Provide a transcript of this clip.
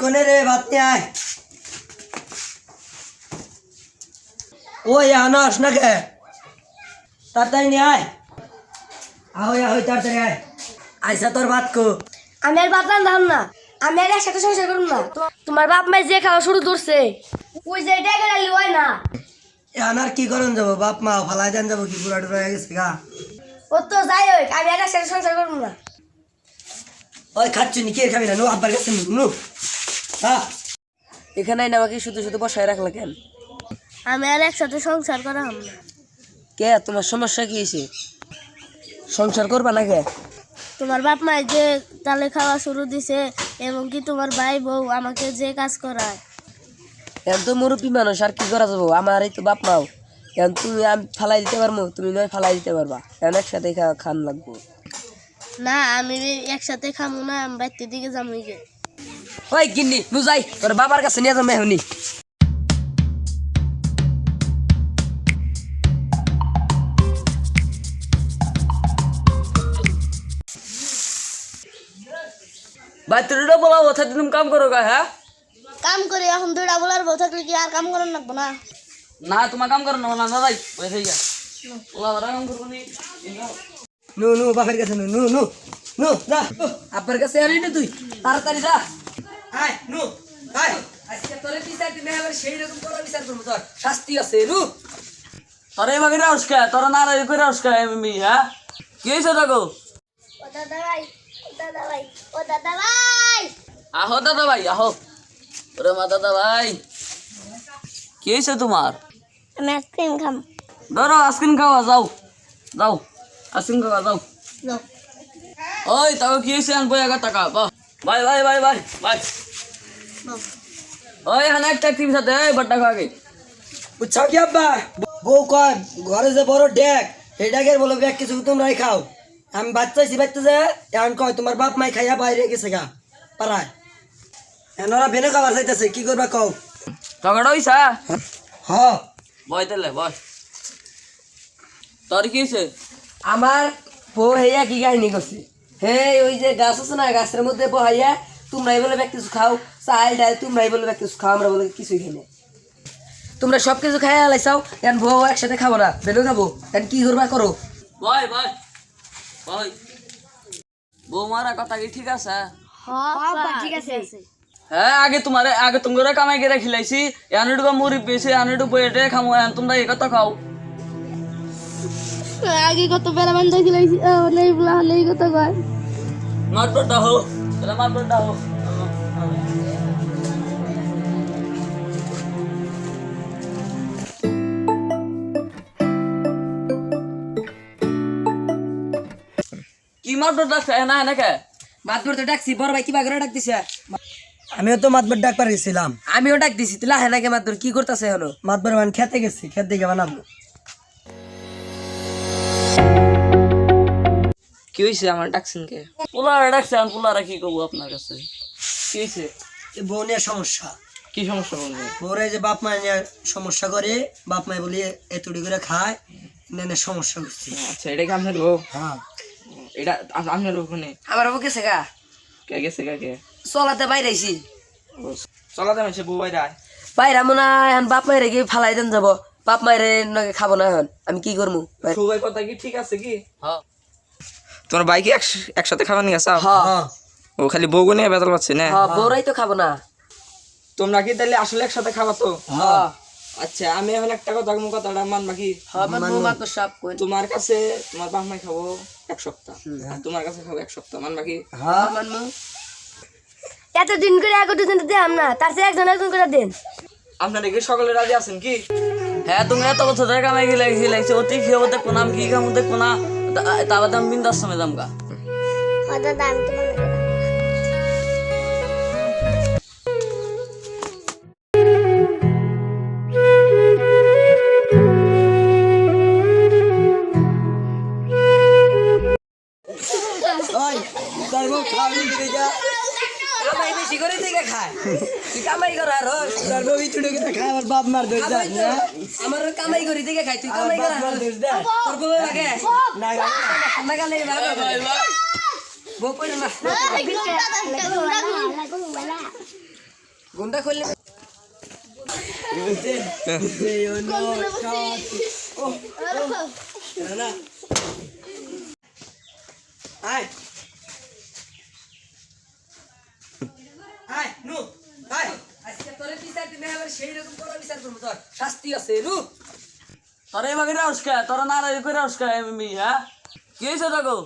কোনে রে ভাত আয় ওই আনাস না কে তাড়াতাড়ি নিয়ে আয়। আহই তাড়াতাড়ি আয়। আইসা তোর ভাত কো আমি আর বাপ রান্ধাম না। আমি আর একসাথে সংসার করুন না। তোমার বাপ মাই যে খাওয়া শুরু করছে ওই যে এটা গেলে হয় না। আনার কি করন যাব? বাপ মা ফালাই দেন যাব কি? পুরা টুরা হয়ে গেছে গা। ও তো যাই হোক আমি আর একসাথে সংসার করুন না। ওই খাচ্ছি নি কে খাবি না? নু আব্বার কাছে নু। হ্যাঁ এখানে আইনা আমাকে শুধু শুধু বসায় রাখলে কেন? আমি আর একসাথে সংসার করা হাম না। কে তোমার সমস্যা কি হয়েছে সংসার করবা না কে তোমার বাপ মাই যে তালে খাওয়া শুরু দিছে এবং কি তোমার ভাই বউ আমাকে যে কাজ করায়। তো মুরব্বী মানুষ আর কি করা যাব? আমার এই তো বাপ মাও। এখন তুমি আমি ফালাই দিতে পারব তুমি নয় ফালাই দিতে পারবা। এখন একসাথে খান লাগবো। না আমি একসাথে খামো না আমি বাড়িতে দিকে যাব ওই গিন্নি নু যাই তোর বাবার কাছে নিয়ে যাব এখনই। ভাই তোর এটা বলা কথা তুমি কাম করো গা হ্যাঁ? কাম করে এখন দুইটা বলার বউ থাকলে কি আর কাম করার লাগবো না? না তোমার কাম করো না না দাদাই ওই থেকে ওলা ওরা কাম করব নি নু নু বাপের কাছে নু নু নু নু যা। আব্বার কাছে আনি না তুই তাড়াতাড়ি যা। আয় নু আয় আজকে তোরে বিচার দিলে আবার সেই রকম করে বিচার করব তোর শাস্তি আছে রু তোরে এভাবে রাউস কে? তোর না রাই করে রাউস কে এমনি হ্যাঁ? কি হয়েছে দেখো ও দাদা ভাই ও দাদা ভাই ও দাদা ভাই আহো দাদা ভাই আহো। ওরে মা দাদা ভাই কি হয়েছে তোমার? আমি আইসক্রিম খাম। ধরো আইসক্রিম খাওয়া যাও। যাও আইসক্রিম খাওয়া যাও। যাও। ওই তাও কি হয়েছে? আনব এগার টাকা বাহ। ভাই ভাই ভাই ভাই ভাই। ওই এখানে একটা টিভি সাথে এই বড় টাকা আগে। কি আব্বা? বউ কয় ঘরে যে বড় ডেক এই ডেকের বলে ব্যাগ কিছু তোমরাই খাও। আমি বাচ্চাইছি বাচ্চা যে এখন কয় তোমার বাপ মাই খাইয়া বাইরে গেছে গা পাড়ায়। এনারা বেনে খাবার চাইতেছে কি করবা কও? টাকাটা হইছা? হ। বয় তাহলে বয়। তোর কি হয়েছে আমার বউ হেয়া কি কাহিনী করছে। হে ওই যে গাছ আছে না গাছের মধ্যে বহাইয়া তোমরাই বলে ব্যাগ কিছু খাও চাল ডাল তোমরাই বলে ব্যাগ কিছু খাও আমরা বলে কিছুই খাই না। তোমরা সব কিছু খাইয়া লাইছাও এখন বউ একসাথে খাব না বেলো খাব এখন কি করবা করো? বয় বয় বয়। বৌমারা কথা কি ঠিক আছে? হ্যাঁ ঠিক আছে। হ্যাঁ আগে তোমার আগে তোমরা কামাই করে খিলাইছি এনুটু মুড়ি পেয়েছে এনুটু বইটে খামো এখন তোমরা এই কথা খাও। আগে কত বেলা বান্ধা খিলাইছি নেই বলা হলেই কত কয়। মারপড়টা হো তাহলে মারপড়টা হো কি মারপড় ডাকছে? না নাকি মাতবর তো ডাকছি বড় ভাই কিবা করে ডাক দিছে আমিও তো মাতবর ডাক পার গেছিলাম আমিও ডাক দিছি তুই লাহে নাকি মারপড় কি করতেছে হলো মাতবর মান খেতে গেছি খেত দিকে বানাবো। কি হয়েছে আমার ডাকছেন কে? পোলারা ডাকছেন পোলারা কি করব আপনার কাছে? কি হয়েছে বউ সমস্যা। কি সমস্যা বলব বউরে যে বাপ মা নিয়ে সমস্যা করে বাপ মায় বলি এতুড়ি করে খায় নেনে সমস্যা করছি। আচ্ছা এটা কি আপনার বউ? হ্যাঁ। এটা আপ- আপনার ওখানে আমার বউ গেছে গা। কে গেছে কে কে? চলাতে বাইরেছি চলাতে মাসে বউ বাইরে আয়। বাইরা মনে হয় বাপ মায়ের গিয়ে ফালাই দেন যাব। বাপ মায়ের নগে খাব না এখন আমি কি করব সবাই কথা কি ঠিক আছে কি? হ্যাঁ। তোমার বাইকে একসাথে খাবার নিয়ে আসা হ্যাঁ। ও খালি বউগো নিয়ে বেতাল পাচ্ছে না? হ্যাঁ বউরাই তো খাব না। তোমরা কি তাহলে আসলে একসাথে খাবা তো? হ্যাঁ। আচ্ছা আমি এখন একটা কথা মু কথাটা মানবা কি হ্যাঁ মানবো মাত্র সব কই তোমার কাছে তোমার বাপ মাই খাব এক সপ্তাহ। তোমার কাছে খাব এক সপ্তাহ মানবা কি হ্যাঁ। মানবো। এতদিন করে এক দুজন দিলাম না তার চেয়ে একজন একজন করে দেন। আপনারা কি সকলে রাজি আছেন কি? হ্যাঁ তুমি এত বছর ধরে কামাই গেলে গেলাইছি অতি খেয়ে বলতে কোনাম কি কাম দেখো না তারপর দাম বিন্দাস সময় দাম গা। দাদা আমি তোমার ওই তার বউ খাবি দিকে কামাই বেশি করে খায় তুই কামাই কর আর তার বউ ইতুড়ি করে খায় আমার বাপ মার দোষ না আমার কামাই করি দিকে খাই তুই কামাই কর আর দোষ দেয় তোর বউ লাগে না না গালে ভালো বউ কই না গুন্ডা করলে আয় আয় নু আয় আজকে দিনে আবার সেই রকম করা বিচার করব। তোর শাস্তি আছে রু তোরা এভাবে রাউস খায়, তোরা নারাজ করে রাউস খায় হ্যাঁ? কি হয়েছে দেখো